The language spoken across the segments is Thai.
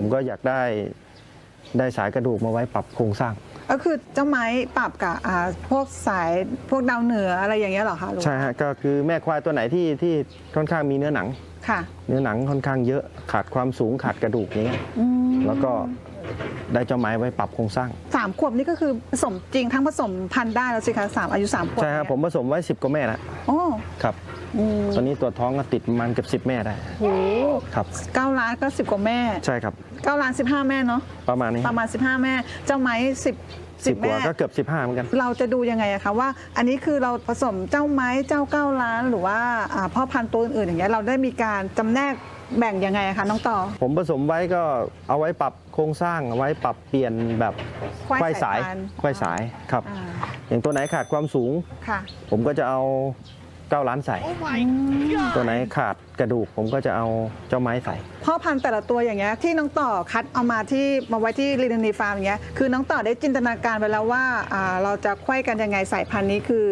ผมก็อยากได้ได้สายกระดูกมาไว้ปรับโครงสร้าง ก็คือเจ้าไม้ปรับกับอ่าพวกสายพวกดาวเหนืออะไรอย่างเงี้ยเหรอคะลุงใช่ฮะก็คือแม่ควายตัวไหนที่ที่ค่อนข้างมีเนื้อหนัง ค่ะเนื้อหนังค่อนข้างเยอะขาดความสูงขาดกระดูกอย่างเงี้ยอืมแล้วก็ ได้เจ้าไม้ไว้ปรับโครงสร้าง สามขวบนี่ก็คือผสมจริงทั้งผสมพันธุ์ได้แล้วสิคะสามอายุสามขวบใช่ครับผมผสมไว้ 10กว่าแม่แล้วโอ้ครับ อืมตอนนี้ตัวจท้องก็ติดประมันเกือบ10 แม่ได้โหครับ เก้าล้านก็สิบกว่าแม่ใช่ครับ เก้าล้านสิบห้าแม่เนาะประมาณนี้ประมาณสิบห้าแม่ เจ้าไม้สิบสิสิบบกว่าแม่ก็เกือบ 15เหมือนกัน เราจะดูยังไงอะคะว่า อันนี้คือเราผสมเจ้าไม้เจ้าเก้าล้านหรือว่าอ่าพ่อพันธุ์ตัวอื่นๆอย่างเงี้ยเราได้มีการจำแนก แบ่งยังไงอะคะน้องต่อ ผมผสมไว้ก็เอาไว้ปรับโครงสร้างเอาไว้ปรับเปลี่ยนแบบควายควายสายสายพันธุ์ควายสายครับ อ่าอย่างตัวไหนขาดความสูง ค่ะ ผมก็จะเอา เก้าล้านใส่ ตัวไหนขาดกระดูกผมก็จะเอาเจ้าไม้ใส่ พ่อพันธุ์แต่ละตัวอย่างเงี้ยที่น้องต่อคัดเอามาที่มาไว้ที่ลีนนีฟาร์มอย่างเงี้ยคือน้องต่อได้จินตนาการไปแล้วว่าอ่าเราจะไขว้กันยังไงสายพันธุ์นี้คือ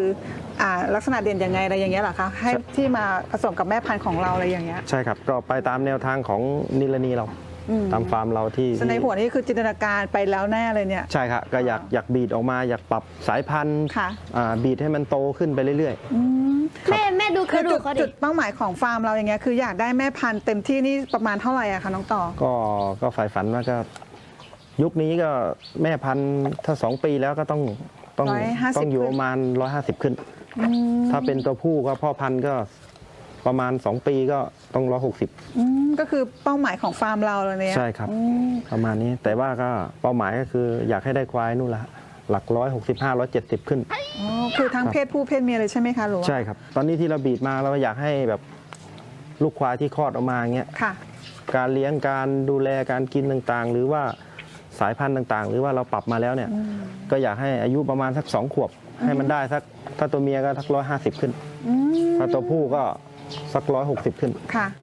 อ่าลักษณะเด่นยังไงอะไรอย่างเงี้ยเหรอคะให้ที่มาผสมกับแม่พันธุ์ของเราอะไรอย่างเงี้ยใช่ครับ ก็ไปตามแนวทางของนิลนีเรา อืมตามฟาร์มเราที่ ในหัวนี่คือจินตนาการไปแล้วแน่เลยเนี่ย ใช่ครับก็อยากอยากบีดออกมาอยากปรับสายพันธุ์ค่ะ อ่าบีดให้มันโตขึ้นไปเรื่อยอืมแม่แม่ดู กคืระอดูจุกดเขาจุดิดเป้าหมายของฟาร์มเราอย่างเงี้ยคืออยากได้แม่พันธุ์เต็มที่นี่ประมาณเท่าไหร่อะคะน้องต่อๆก็ก็ฝ่ายฝันว่าก็ยุคนี้ก็แม่พันธุ์ถ้า2ปีแล้วก็ต้องต้อง150ต้องอยู่ประมาณ150ขึ้นอืมถ้าเป็นตัวผู้ก็พ่อพันธุ์ก็ประมาณ2ปีก็ต้อง160อืมก็คือเป้าหมายของฟาร์มเราเลยเนี่ยใช่ครับ อืมประมาณนี้แต่ว่าก็เป้าหมายก็คืออยากให้ได้ควายนู่นละ หลัก165 170ขึ้น อ๋อคือทั้งครับเพศผู้เพศเมียเลยใช่ไหมคะหรือว่าใช่ครับ ตอนนี้ที่เราบีดมาเราอยากให้แบบลูกควายที่คลอดออกมาเงี้ยค่ะ การเลี้ยงการดูแลการกินต่างๆ หรือว่าสายพันธุ์ต่างๆ หรือว่าเราปรับมาแล้วเนี่ยก็อยากให้อายุประมาณสักสองขวบ ให้มันได้สักถ้าตัวเมียก็สักร้อยห้าสิบขึ้น อืมถ้าตัวผู้ก็สักร้อยหกสิบขึ้น ค่ะ